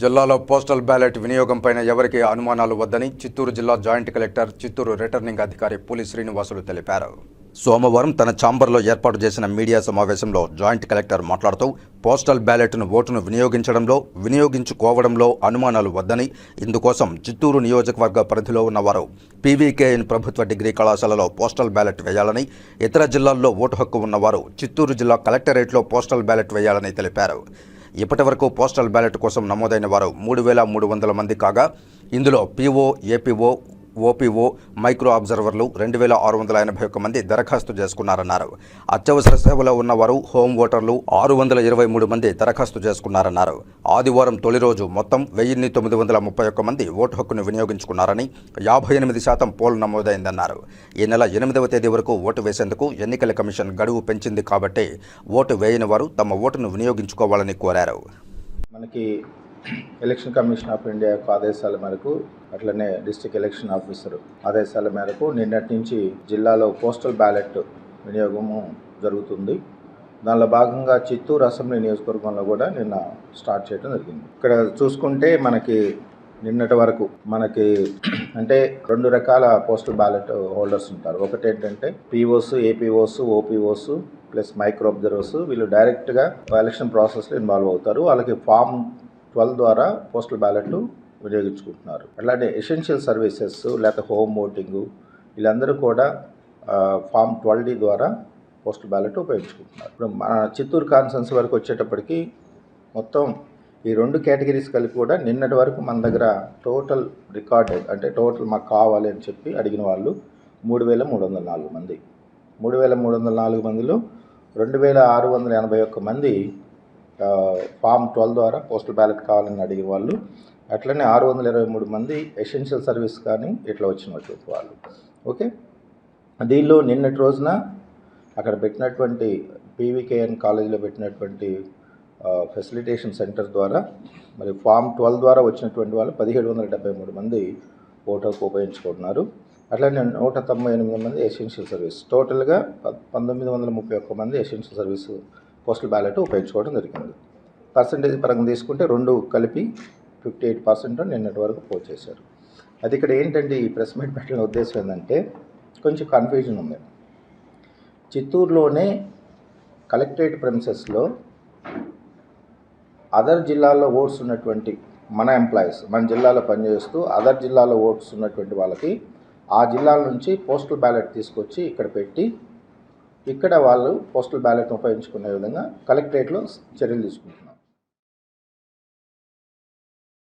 జిల్లాలో postal ballot వినియోగంపైన ఎవరికి అనుమానాలు వద్దని చిత్తూరు జిల్లా జాయింట్ కలెక్టర్ చిత్తూరు రిటర్నింగ్ అధికారి పులి శ్రీనివాసులు తెలిపారు. సోమవారం తన ఛాంబర్లో ఏర్పాటు చేసిన మీడియా సమావేశంలో జాయింట్ కలెక్టర్ మాట్లాడుతూ పోస్టల్ బ్యాలెట్ను ఓటును వినియోగించడంలో వినియోగించుకోవడంలో అనుమానాలు వద్దని ఇందుకోసం చిత్తూరు నియోజకవర్గ పరిధిలో ఉన్నవారు పీవీకేఎన్ ప్రభుత్వ డిగ్రీ కళాశాలలో పోస్టల్ బ్యాలెట్ వేయాలని ఇతర జిల్లాల్లో ఓటు హక్కు ఉన్నవారు చిత్తూరు జిల్లా కలెక్టరేట్లో పోస్టల్ బ్యాలెట్ వేయాలని తెలిపారు. ఇప్పటి వరకు పోస్టల్ బ్యాలెట్ కోసం నమోదైన వారు మూడు వేల మూడు వందల మంది కాగా ఇందులో పీఓ ఏపీఓ ఓపీఓ మైక్రో అబ్జర్వర్లు రెండు వేల ఆరు వందల ఎనభై ఒక్క మంది దరఖాస్తు చేసుకున్నారన్నారు. అత్యవసర సేవలో ఉన్నవారు హోం ఓటర్లు ఆరు వందల ఇరవై మూడు మంది దరఖాస్తు చేసుకున్నారన్నారు. ఆదివారం తొలి రోజు మొత్తం వెయ్యిన్ని తొమ్మిది వందల ముప్పై ఒక్క మంది ఓటు హక్కును వినియోగించుకున్నారని యాభై ఎనిమిది శాతం పోల్ నమోదైందన్నారు. ఈ నెల ఎనిమిదవ తేదీ వరకు ఓటు వేసేందుకు ఎన్నికల కమిషన్ గడువు పెంచింది కాబట్టి ఓటు వేయని వారు తమ ఓటును వినియోగించుకోవాలని కోరారు. మనకి ఎలక్షన్ కమిషన్ ఆఫ్ ఇండియా యొక్క ఆదేశాల మేరకు అట్లనే డిస్టిక్ ఎలక్షన్ ఆఫీసర్ ఆదేశాల మేరకు నిన్నటి నుంచి జిల్లాలో పోస్టల్ బ్యాలెట్ వినియోగము జరుగుతుంది. దానిలో భాగంగా చిత్తూరు అసెంబ్లీ నియోజకవర్గంలో కూడా నిన్న స్టార్ట్ చేయడం జరిగింది. ఇక్కడ చూసుకుంటే మనకి నిన్నటి వరకు మనకి అంటే రెండు రకాల పోస్టల్ బ్యాలెట్ హోల్డర్స్ ఉంటారు. ఒకటి ఏంటంటే POs APOs OPOs plus micro observers వీళ్ళు డైరెక్ట్గా ఎలక్షన్ ప్రాసెస్లో ఇన్వాల్వ్ అవుతారు. వాళ్ళకి ఫామ్ ట్వెల్వ్ ద్వారా పోస్టల్ బ్యాలెట్లు వినియోగించుకుంటున్నారు. అట్లానే ఎసెన్షియల్ సర్వీసెస్ లేకపోతే హోమ్ ఓటింగ్ వీళ్ళందరూ కూడా ఫామ్ ట్వెల్వ్ డి ద్వారా పోస్టల్ బ్యాలెట్ ఉపయోగించుకుంటున్నారు. ఇప్పుడు మన చిత్తూరు కాన్సెన్స్ వరకు వచ్చేటప్పటికి మొత్తం ఈ రెండు కేటగిరీస్ కలిపి కూడా నిన్నటి వరకు మన దగ్గర టోటల్ రికార్డ్ అంటే టోటల్ మాకు కావాలి అని చెప్పి అడిగిన వాళ్ళు మూడు వేల మూడు వందల నాలుగు మంది. మూడు వేల మూడు వందల నాలుగు మందిలో రెండు వేల ఆరు వందల ఎనభై ఒక్క మంది ఫామ్ ట్వెల్వ్ ద్వారా పోస్టల్ బ్యాలెట్ కావాలని అడిగే వాళ్ళు అట్లనే ఆరు వందల ఇరవై మూడు మంది ఎసెన్షియల్ సర్వీస్ కానీ ఇట్లా వచ్చినటువంటి వాళ్ళు ఓకే? దీనిలో నిన్నటి రోజున అక్కడ పెట్టినటువంటి పీవీకేఎన్ కాలేజీలో పెట్టినటువంటి ఫెసిలిటేషన్ సెంటర్ ద్వారా మరి ఫామ్ ట్వెల్వ్ ద్వారా వచ్చినటువంటి వాళ్ళు పదిహేడు వందల డెబ్బై మూడు మంది ఓటర్కు ఉపయోగించుకుంటున్నారు. అట్లనే నూట తొంభై ఎనిమిది మంది ఎసెన్షియల్ సర్వీస్. టోటల్గా పంతొమ్మిది వందల ముప్పై ఒక్క మంది ఎసెన్షియల్ సర్వీస్ పోస్టల్ బ్యాలెట్ ఉపయోగించుకోవడం జరిగింది. పర్సంటేజ్ పరంగా తీసుకుంటే రెండు కలిపి ఫిఫ్టీ ఎయిట్ పర్సెంట్ నిన్నటి వరకు పోస్ట్ చేశారు. అది ఇక్కడ ఏంటంటే ఈ ప్రెస్ మీట్ పెట్టిన ఉద్దేశం ఏంటంటే కొంచెం కన్ఫ్యూజన్ ఉంది. చిత్తూరులోనే కలెక్టరేట్ ప్రెమిసెస్లో అదర్ జిల్లాల్లో ఓట్స్ ఉన్నటువంటి మన ఎంప్లాయీస్ మన జిల్లాలో పనిచేస్తూ అదర్ జిల్లాలో ఓట్స్ ఉన్నటువంటి వాళ్ళకి ఆ జిల్లాల నుంచి పోస్టల్ బ్యాలెట్ తీసుకొచ్చి ఇక్కడ పెట్టి ఇక్కడ వాళ్ళు పోస్టల్ బ్యాలెట్ను ఉపయోగించుకునే విధంగా కలెక్టరేట్లో చర్యలు తీసుకుంటున్నారు